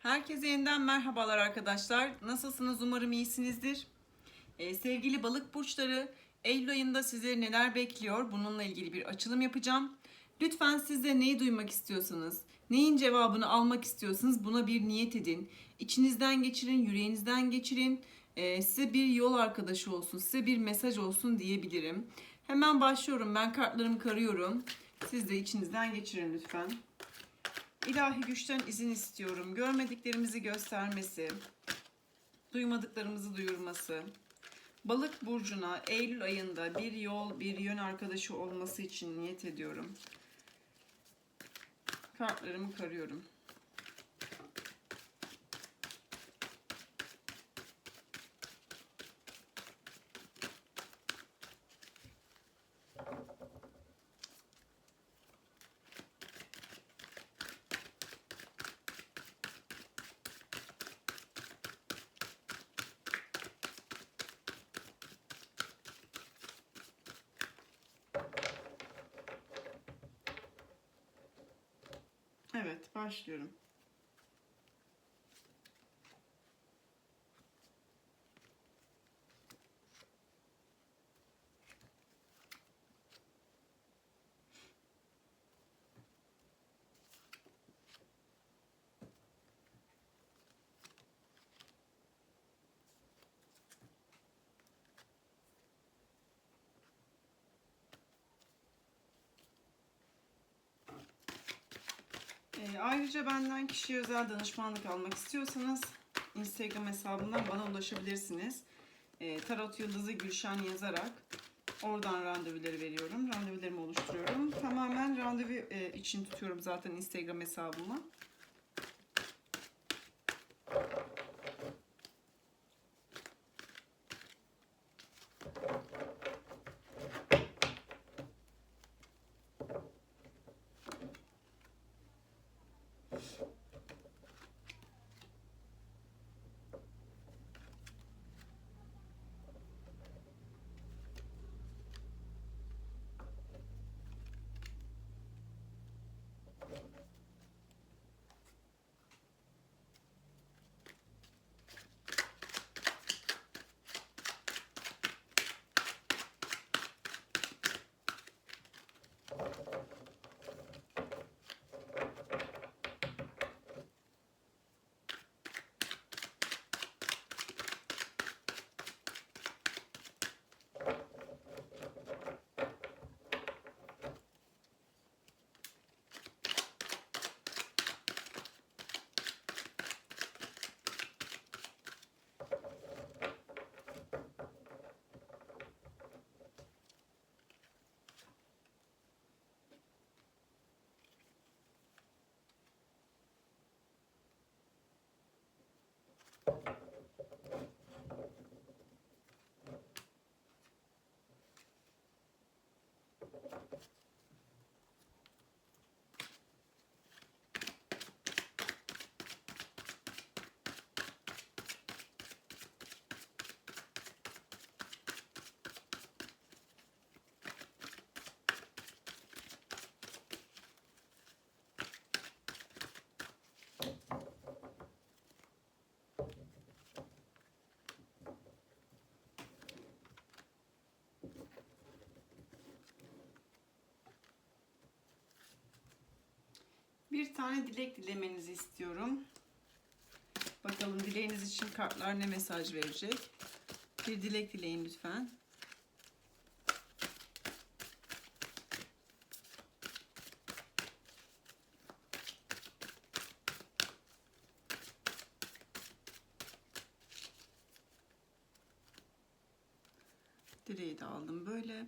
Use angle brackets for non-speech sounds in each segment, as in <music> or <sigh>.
Herkese yeniden merhabalar arkadaşlar. Nasılsınız? Umarım iyisinizdir. Ee, sevgili balık burçları, Eylül ayında sizleri neler bekliyor? Bununla ilgili bir açılım yapacağım. Lütfen siz de neyi duymak istiyorsanız, neyin cevabını almak istiyorsanız buna bir niyet edin. İçinizden geçirin, yüreğinizden geçirin. Ee, size bir yol arkadaşı olsun, size bir mesaj olsun diyebilirim. Hemen başlıyorum. Ben kartlarımı karıyorum. Siz de içinizden geçirin lütfen. İlahi güçten izin istiyorum. Görmediklerimizi göstermesi, duymadıklarımızı duyurması. Balık burcuna Eylül ayında bir yol, bir yön arkadaşı olması için niyet ediyorum. Kartlarımı karıyorum. Evet, başlıyorum. Ee, ayrıca benden kişiye özel danışmanlık almak istiyorsanız Instagram hesabından bana ulaşabilirsiniz. Ee, Tarot Yıldızı Gülşen yazarak oradan randevuları veriyorum. Randevularımı oluşturuyorum. Tamamen randevu e, için tutuyorum zaten Instagram hesabımı. Bir tane dilek dilemenizi istiyorum. Bakalım dileğiniz için kartlar ne mesaj verecek? Bir dilek dileyin lütfen. Dileği de aldım böyle.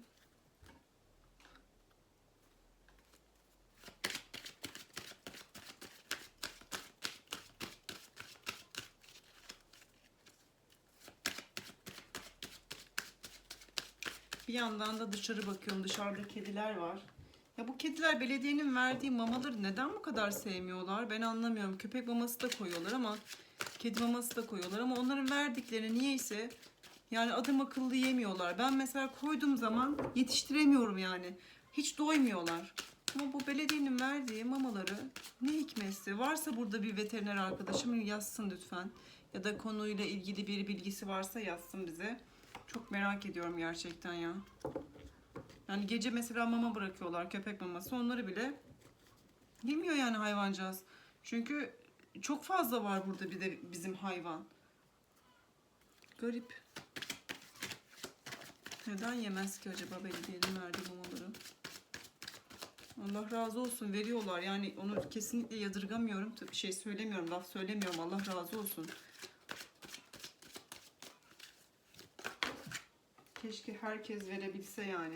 Bir yandan da dışarı bakıyorum. Dışarıda kediler var. Ya bu kediler belediyenin verdiği mamaları neden bu kadar sevmiyorlar? Ben anlamıyorum. Köpek maması da koyuyorlar ama kedi maması da koyuyorlar ama onların verdiklerini niyeyse yani adım akıllı yemiyorlar. Ben mesela koyduğum zaman yetiştiremiyorum yani. Hiç doymuyorlar. Ama bu belediyenin verdiği mamaları ne hikmetse varsa burada bir veteriner arkadaşım yazsın lütfen. Ya da konuyla ilgili bir bilgisi varsa yazsın bize. Çok merak ediyorum gerçekten ya. Yani gece mesela mama bırakıyorlar köpek maması onları bile yemiyor yani hayvancağız. Çünkü çok fazla var burada bir de bizim hayvan. Garip. Neden yemez ki acaba belediyenin verdiği mamaları? Allah razı olsun veriyorlar yani onu kesinlikle yadırgamıyorum. Tabii şey söylemiyorum laf söylemiyorum Allah razı olsun. Keşke herkes verebilse yani.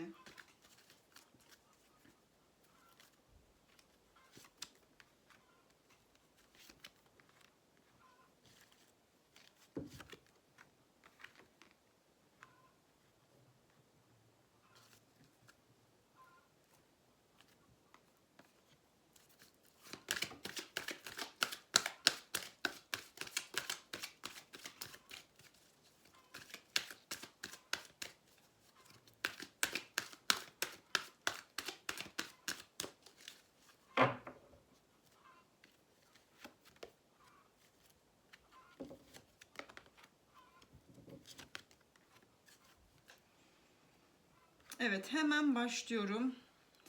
Evet hemen başlıyorum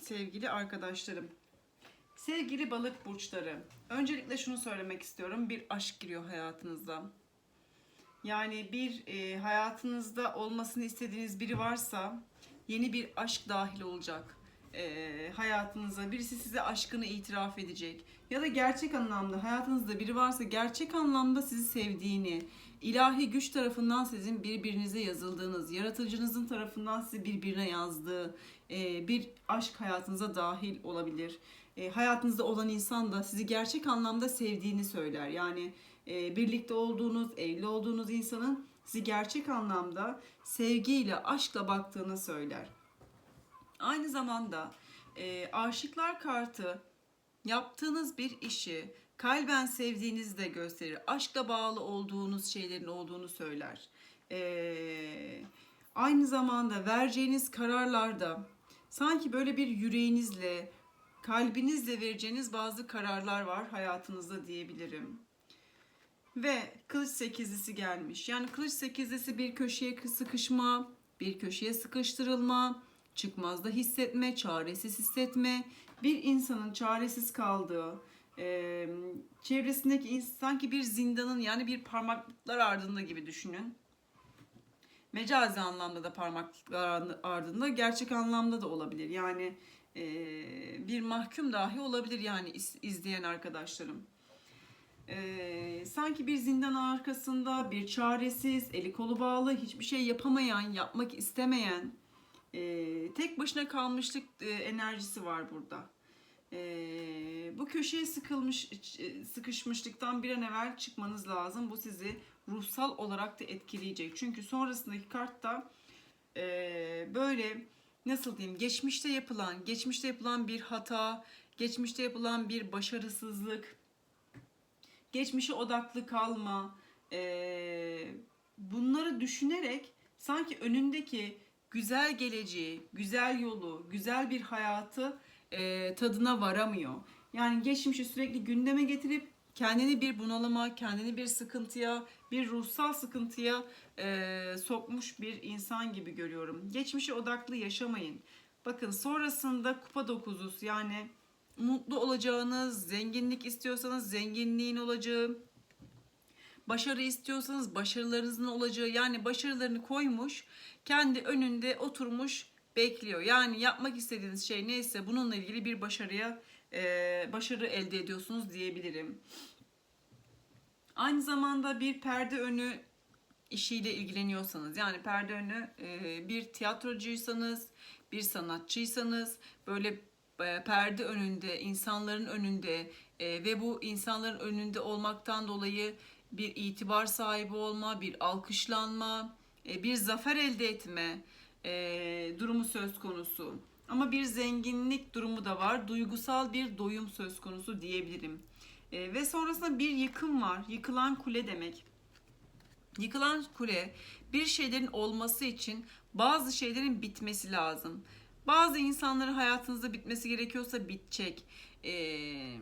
sevgili arkadaşlarım. Sevgili balık burçları. Öncelikle şunu söylemek istiyorum. Bir aşk giriyor hayatınıza. Yani bir e, hayatınızda olmasını istediğiniz biri varsa yeni bir aşk dahil olacak e, hayatınıza. Birisi size aşkını itiraf edecek. Ya da gerçek anlamda hayatınızda biri varsa gerçek anlamda sizi sevdiğini, ilahi güç tarafından sizin birbirinize yazıldığınız, yaratıcınızın tarafından sizi birbirine yazdığı e, bir aşk hayatınıza dahil olabilir. E, hayatınızda olan insan da sizi gerçek anlamda sevdiğini söyler. Yani e, birlikte olduğunuz, evli olduğunuz insanın sizi gerçek anlamda sevgiyle, aşkla baktığını söyler. Aynı zamanda e, aşıklar kartı yaptığınız bir işi kalben sevdiğinizi de gösterir. Aşkla bağlı olduğunuz şeylerin olduğunu söyler. E, aynı zamanda vereceğiniz kararlarda sanki böyle bir yüreğinizle, kalbinizle vereceğiniz bazı kararlar var hayatınızda diyebilirim. Ve kılıç sekizlisi gelmiş. Yani kılıç sekizlisi bir köşeye sıkışma, bir köşeye sıkıştırılma, çıkmazda hissetme, çaresiz hissetme, bir insanın çaresiz kaldığı, e, çevresindeki ins- sanki bir zindanın yani bir parmaklıklar ardında gibi düşünün. Mecazi anlamda da parmaklıklar ardında, gerçek anlamda da olabilir. Yani e, bir mahkum dahi olabilir yani iz- izleyen arkadaşlarım. E, sanki bir zindan arkasında bir çaresiz, eli kolu bağlı, hiçbir şey yapamayan, yapmak istemeyen, e, tek başına kalmışlık e, enerjisi var burada. E, bu köşeye sıkılmış, e, sıkışmışlıktan bir an evvel çıkmanız lazım. Bu sizi ruhsal olarak da etkileyecek. Çünkü sonrasındaki kartta e, böyle nasıl diyeyim geçmişte yapılan, geçmişte yapılan bir hata, geçmişte yapılan bir başarısızlık, geçmişe odaklı kalma, e, bunları düşünerek sanki önündeki güzel geleceği, güzel yolu, güzel bir hayatı e, tadına varamıyor. Yani geçmişi sürekli gündeme getirip kendini bir bunalıma, kendini bir sıkıntıya, bir ruhsal sıkıntıya e, sokmuş bir insan gibi görüyorum. Geçmişe odaklı yaşamayın. Bakın sonrasında kupa dokuzusu yani mutlu olacağınız, zenginlik istiyorsanız zenginliğin olacağı, başarı istiyorsanız başarılarınızın olacağı yani başarılarını koymuş kendi önünde oturmuş bekliyor. Yani yapmak istediğiniz şey neyse bununla ilgili bir başarıya e, başarı elde ediyorsunuz diyebilirim. Aynı zamanda bir perde önü işiyle ilgileniyorsanız yani perde önü e, bir tiyatrocuysanız, bir sanatçıysanız böyle e, perde önünde, insanların önünde e, ve bu insanların önünde olmaktan dolayı bir itibar sahibi olma, bir alkışlanma, e, bir zafer elde etme e, durumu söz konusu. Ama bir zenginlik durumu da var. Duygusal bir doyum söz konusu diyebilirim. E, ve sonrasında bir yıkım var. Yıkılan kule demek. Yıkılan kule bir şeylerin olması için bazı şeylerin bitmesi lazım. Bazı insanların hayatınızda bitmesi gerekiyorsa bitecek. Ee,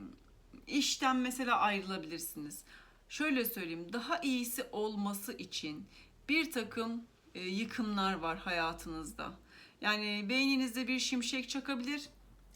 işten mesela ayrılabilirsiniz. Şöyle söyleyeyim, daha iyisi olması için bir takım e, yıkımlar var hayatınızda. Yani beyninizde bir şimşek çakabilir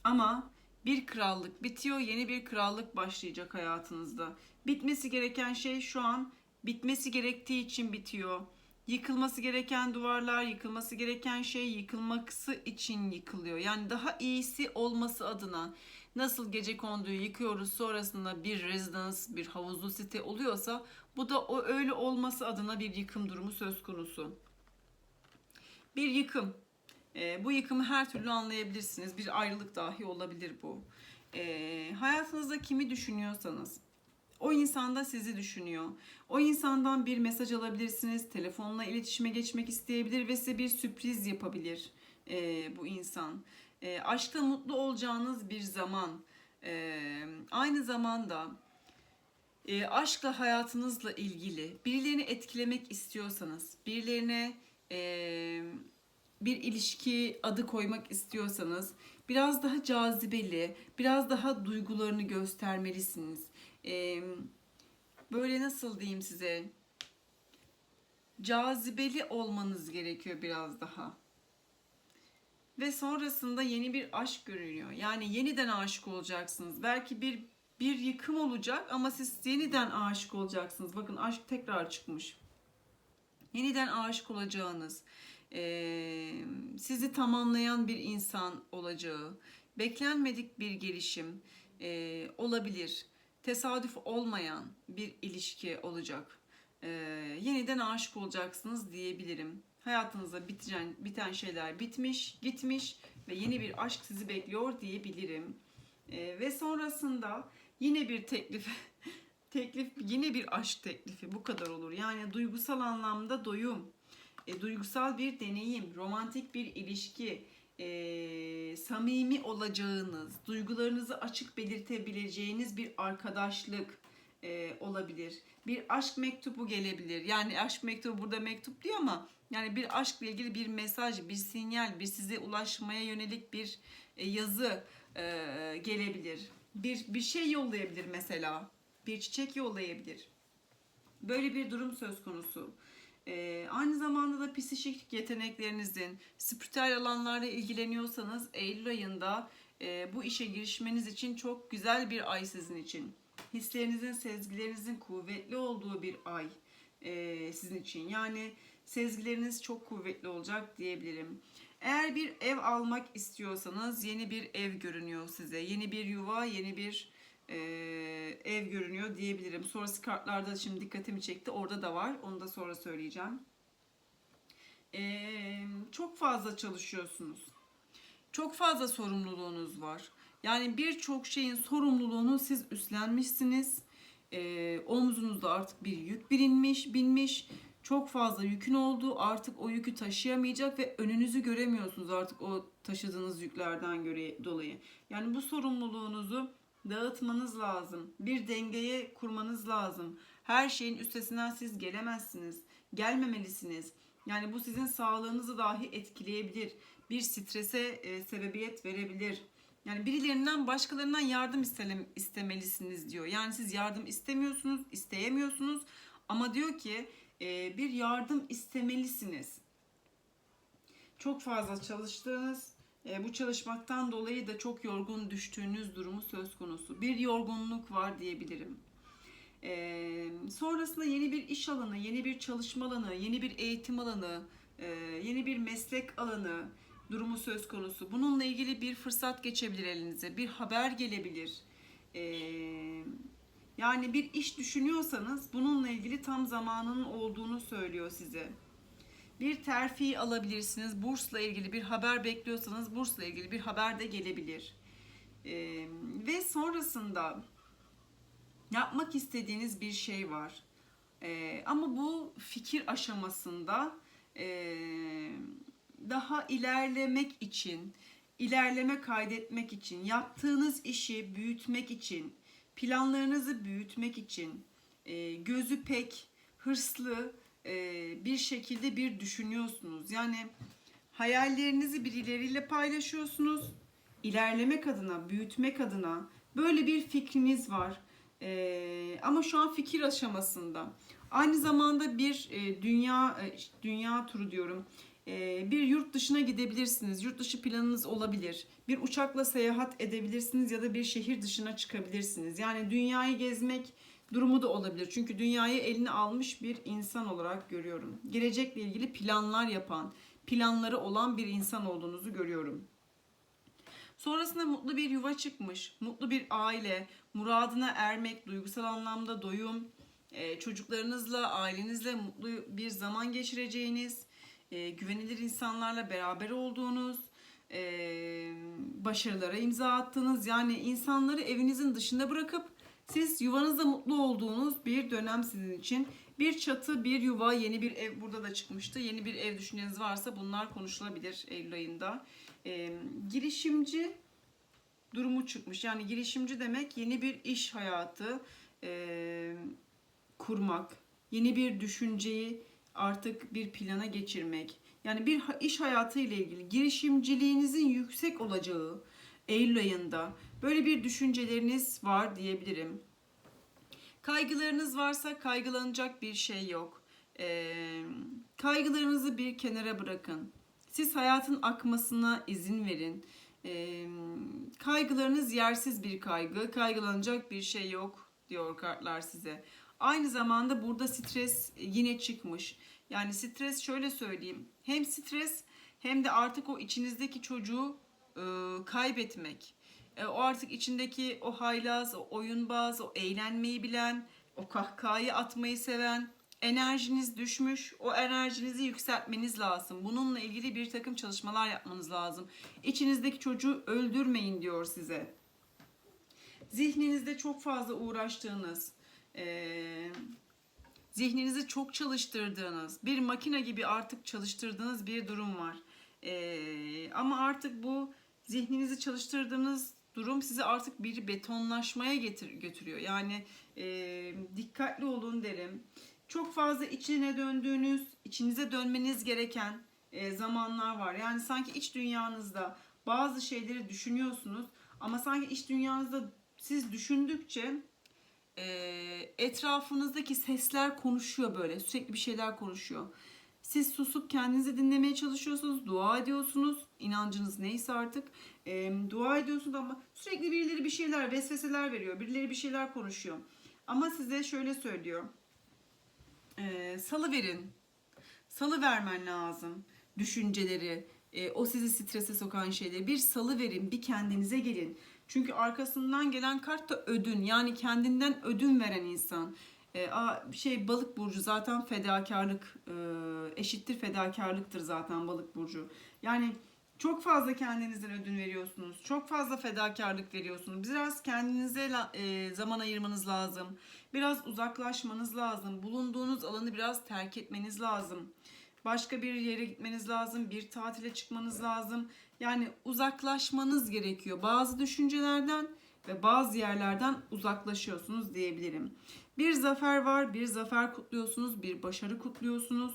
ama bir krallık bitiyor, yeni bir krallık başlayacak hayatınızda. Bitmesi gereken şey şu an bitmesi gerektiği için bitiyor. Yıkılması gereken duvarlar, yıkılması gereken şey yıkılması için yıkılıyor. Yani daha iyisi olması adına nasıl gece konduyu yıkıyoruz sonrasında bir residence, bir havuzlu site oluyorsa bu da o öyle olması adına bir yıkım durumu söz konusu. Bir yıkım. Ee, bu yıkımı her türlü anlayabilirsiniz. Bir ayrılık dahi olabilir bu. Ee, hayatınızda kimi düşünüyorsanız o insan da sizi düşünüyor. O insandan bir mesaj alabilirsiniz. Telefonla iletişime geçmek isteyebilir ve size bir sürpriz yapabilir ee, bu insan. Ee, aşkta mutlu olacağınız bir zaman. Ee, aynı zamanda e, aşkla hayatınızla ilgili birilerini etkilemek istiyorsanız, birilerine e, bir ilişki adı koymak istiyorsanız biraz daha cazibeli, biraz daha duygularını göstermelisiniz. E, böyle nasıl diyeyim size? Cazibeli olmanız gerekiyor biraz daha. Ve sonrasında yeni bir aşk görünüyor. Yani yeniden aşık olacaksınız. Belki bir bir yıkım olacak ama siz yeniden aşık olacaksınız. Bakın aşk tekrar çıkmış. Yeniden aşık olacağınız, e, sizi tamamlayan bir insan olacağı, beklenmedik bir gelişim e, olabilir. Tesadüf olmayan bir ilişki olacak. E, yeniden aşık olacaksınız diyebilirim. Hayatınızda biten, biten şeyler bitmiş, gitmiş ve yeni bir aşk sizi bekliyor diyebilirim. E, ve sonrasında yine bir teklif <laughs> teklif yine bir aşk teklifi bu kadar olur. Yani duygusal anlamda doyum, e, duygusal bir deneyim, romantik bir ilişki, e, samimi olacağınız, duygularınızı açık belirtebileceğiniz bir arkadaşlık e, olabilir. Bir aşk mektubu gelebilir. Yani aşk mektubu burada mektup diyor ama yani bir aşkla ilgili bir mesaj, bir sinyal, bir size ulaşmaya yönelik bir e, yazı e, gelebilir. Bir bir şey yollayabilir mesela. Bir çiçek yollayabilir. Böyle bir durum söz konusu. Ee, aynı zamanda da psikik yeteneklerinizin, spiritüel alanlarla ilgileniyorsanız Eylül ayında e, bu işe girişmeniz için çok güzel bir ay sizin için. Hislerinizin, sezgilerinizin kuvvetli olduğu bir ay e, sizin için. Yani sezgileriniz çok kuvvetli olacak diyebilirim. Eğer bir ev almak istiyorsanız yeni bir ev görünüyor size. Yeni bir yuva, yeni bir e, ev görünüyor diyebilirim. Sonrası kartlarda şimdi dikkatimi çekti. Orada da var. Onu da sonra söyleyeceğim. E, çok fazla çalışıyorsunuz. Çok fazla sorumluluğunuz var. Yani birçok şeyin sorumluluğunu siz üstlenmişsiniz. E, omzunuzda artık bir yük bilinmiş, binmiş. Çok fazla yükün olduğu artık o yükü taşıyamayacak ve önünüzü göremiyorsunuz artık o taşıdığınız yüklerden göre dolayı. Yani bu sorumluluğunuzu dağıtmanız lazım. Bir dengeye kurmanız lazım. Her şeyin üstesinden siz gelemezsiniz. Gelmemelisiniz. Yani bu sizin sağlığınızı dahi etkileyebilir. Bir strese e, sebebiyet verebilir. Yani birilerinden başkalarından yardım istem istemelisiniz diyor. Yani siz yardım istemiyorsunuz, isteyemiyorsunuz ama diyor ki e, bir yardım istemelisiniz. Çok fazla çalıştığınız, e, bu çalışmaktan dolayı da çok yorgun düştüğünüz durumu söz konusu. Bir yorgunluk var diyebilirim. E, sonrasında yeni bir iş alanı, yeni bir çalışma alanı, yeni bir eğitim alanı, e, yeni bir meslek alanı durumu söz konusu. Bununla ilgili bir fırsat geçebilir elinize, bir haber gelebilir. E, yani bir iş düşünüyorsanız bununla ilgili tam zamanının olduğunu söylüyor size. Bir terfi alabilirsiniz. Bursla ilgili bir haber bekliyorsanız bursla ilgili bir haber de gelebilir. Ee, ve sonrasında yapmak istediğiniz bir şey var. Ee, ama bu fikir aşamasında e, daha ilerlemek için, ilerleme kaydetmek için, yaptığınız işi büyütmek için, planlarınızı büyütmek için e, gözü pek hırslı e, bir şekilde bir düşünüyorsunuz. Yani Hayallerinizi birileriyle paylaşıyorsunuz. İlerlemek adına, büyütmek adına böyle bir fikriniz var. Ee, ama şu an fikir aşamasında. Aynı zamanda bir e, dünya e, dünya turu diyorum. E, bir yurt dışına gidebilirsiniz. Yurt dışı planınız olabilir. Bir uçakla seyahat edebilirsiniz ya da bir şehir dışına çıkabilirsiniz. Yani dünyayı gezmek durumu da olabilir. Çünkü dünyayı eline almış bir insan olarak görüyorum. Gelecekle ilgili planlar yapan, planları olan bir insan olduğunuzu görüyorum. Sonrasında mutlu bir yuva çıkmış, mutlu bir aile, muradına ermek, duygusal anlamda doyum, e, çocuklarınızla, ailenizle mutlu bir zaman geçireceğiniz, e, güvenilir insanlarla beraber olduğunuz, e, başarılara imza attığınız, yani insanları evinizin dışında bırakıp siz yuvanızda mutlu olduğunuz bir dönem sizin için. Bir çatı, bir yuva, yeni bir ev burada da çıkmıştı. Yeni bir ev düşünceniz varsa bunlar konuşulabilir Eylül ayında. E, girişimci durumu çıkmış. Yani girişimci demek yeni bir iş hayatı e, kurmak, yeni bir düşünceyi artık bir plana geçirmek. Yani bir iş hayatı ile ilgili girişimciliğinizin yüksek olacağı Eylül ayında böyle bir düşünceleriniz var diyebilirim. Kaygılarınız varsa kaygılanacak bir şey yok. Kaygılarınızı bir kenara bırakın. Siz hayatın akmasına izin verin. Kaygılarınız yersiz bir kaygı. Kaygılanacak bir şey yok diyor kartlar size. Aynı zamanda burada stres yine çıkmış. Yani stres şöyle söyleyeyim. Hem stres hem de artık o içinizdeki çocuğu e, kaybetmek. E, o artık içindeki o haylaz, o oyunbaz, o eğlenmeyi bilen, o kahkahayı atmayı seven enerjiniz düşmüş. O enerjinizi yükseltmeniz lazım. Bununla ilgili bir takım çalışmalar yapmanız lazım. İçinizdeki çocuğu öldürmeyin diyor size. Zihninizde çok fazla uğraştığınız, eee zihninizi çok çalıştırdığınız, bir makine gibi artık çalıştırdığınız bir durum var. Ee, ama artık bu zihninizi çalıştırdığınız durum sizi artık bir betonlaşmaya getir götürüyor. Yani e, dikkatli olun derim. Çok fazla içine döndüğünüz, içinize dönmeniz gereken e, zamanlar var. Yani sanki iç dünyanızda bazı şeyleri düşünüyorsunuz ama sanki iç dünyanızda siz düşündükçe e, etrafınızdaki sesler konuşuyor böyle. Sürekli bir şeyler konuşuyor. Siz susup kendinizi dinlemeye çalışıyorsunuz. Dua ediyorsunuz. inancınız neyse artık. E, dua ediyorsunuz ama sürekli birileri bir şeyler, vesveseler veriyor. Birileri bir şeyler konuşuyor. Ama size şöyle söylüyor. E, salı verin. Salı vermen lazım. Düşünceleri, e, o sizi strese sokan şeyleri. Bir salı verin, bir kendinize gelin. Çünkü arkasından gelen kart da ödün. Yani kendinden ödün veren insan. E, a, şey balık burcu zaten fedakarlık e, eşittir fedakarlıktır zaten balık burcu. Yani çok fazla kendinizden ödün veriyorsunuz. Çok fazla fedakarlık veriyorsunuz. Biraz kendinize e, zaman ayırmanız lazım. Biraz uzaklaşmanız lazım. Bulunduğunuz alanı biraz terk etmeniz lazım. Başka bir yere gitmeniz lazım. Bir tatile çıkmanız lazım. Yani uzaklaşmanız gerekiyor. Bazı düşüncelerden ve bazı yerlerden uzaklaşıyorsunuz diyebilirim. Bir zafer var, bir zafer kutluyorsunuz, bir başarı kutluyorsunuz.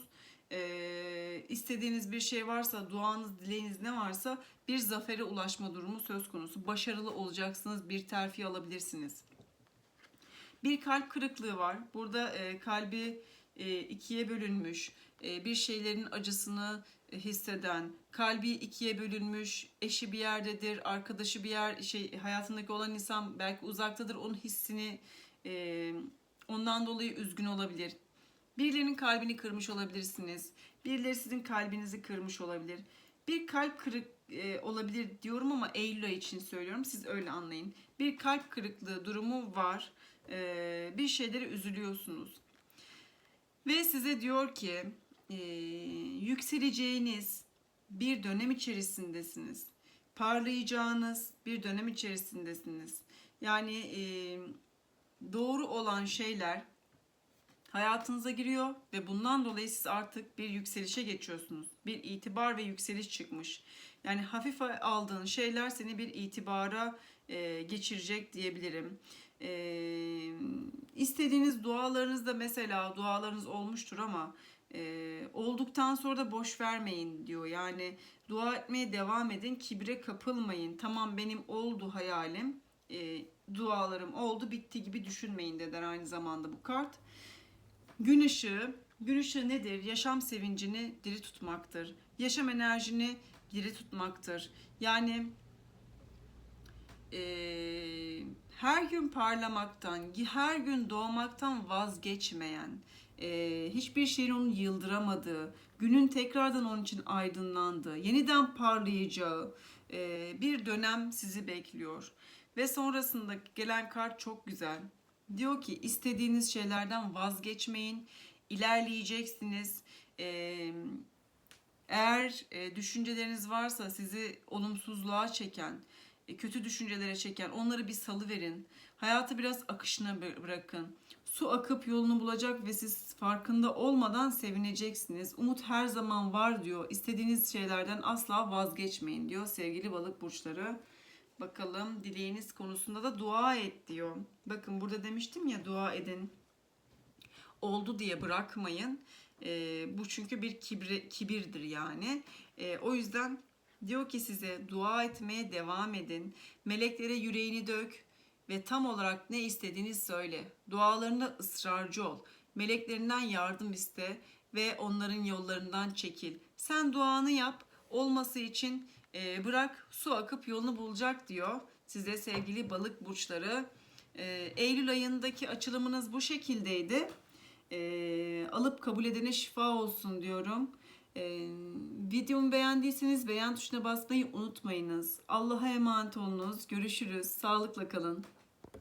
Ee, istediğiniz bir şey varsa, duanız, dileğiniz ne varsa bir zafere ulaşma durumu söz konusu. Başarılı olacaksınız, bir terfi alabilirsiniz. Bir kalp kırıklığı var. Burada e, kalbi e, ikiye bölünmüş, bir şeylerin acısını e, hisseden, kalbi ikiye bölünmüş, eşi bir yerdedir, arkadaşı bir yer, şey hayatındaki olan insan belki uzaktadır, onun hissini e, ondan dolayı üzgün olabilir. Birilerinin kalbini kırmış olabilirsiniz. Birileri sizin kalbinizi kırmış olabilir. Bir kalp kırık e, olabilir diyorum ama Eylül için söylüyorum. Siz öyle anlayın. Bir kalp kırıklığı durumu var. E, bir şeylere üzülüyorsunuz. Ve size diyor ki e, yükseleceğiniz bir dönem içerisindesiniz. Parlayacağınız bir dönem içerisindesiniz. Yani e, doğru olan şeyler hayatınıza giriyor ve bundan dolayı siz artık bir yükselişe geçiyorsunuz. Bir itibar ve yükseliş çıkmış. Yani hafife aldığın şeyler seni bir itibara e, geçirecek diyebilirim. E, istediğiniz dualarınızda mesela dualarınız olmuştur ama Ee, olduktan sonra da boş vermeyin diyor. Yani dua etmeye devam edin, kibre kapılmayın. Tamam benim oldu hayalim, e, dualarım oldu, bitti gibi düşünmeyin dediler aynı zamanda bu kart. Gün ışığı, gün ışığı nedir? Yaşam sevincini diri tutmaktır. Yaşam enerjini diri tutmaktır. Yani eee, her gün parlamaktan, her gün doğmaktan vazgeçmeyen, eee, hiçbir şeyin onu yıldıramadığı, günün tekrardan onun için aydınlandığı, yeniden parlayacağı eee, bir dönem sizi bekliyor. Ve sonrasında gelen kart çok güzel. Diyor ki istediğiniz şeylerden vazgeçmeyin, ilerleyeceksiniz. Eee eğer e, düşünceleriniz varsa sizi olumsuzluğa çeken, e, kötü düşüncelere çeken onları bir salı verin. Hayatı biraz akışına bı- bırakın. Su akıp yolunu bulacak ve siz farkında olmadan sevineceksiniz. Umut her zaman var diyor. İstediğiniz şeylerden asla vazgeçmeyin diyor sevgili balık burçları. Bakalım dileğiniz konusunda da dua et diyor. Bakın burada demiştim ya dua edin. Oldu diye bırakmayın. Ee, bu çünkü bir kibre, kibirdir yani. Ee, o yüzden diyor ki size dua etmeye devam edin. Meleklere yüreğini dök ve tam olarak ne istediğini söyle. Dualarında ısrarcı ol. Meleklerinden yardım iste ve onların yollarından çekil. Sen duanı yap. Olması için e, bırak su akıp yolunu bulacak diyor. Size sevgili balık burçları. Ee, Eylül ayındaki açılımınız bu şekildeydi. Ee, alıp kabul edene şifa olsun diyorum. Videomu beğendiyseniz beğen tuşuna basmayı unutmayınız. Allah'a emanet olunuz. Görüşürüz. Sağlıkla kalın.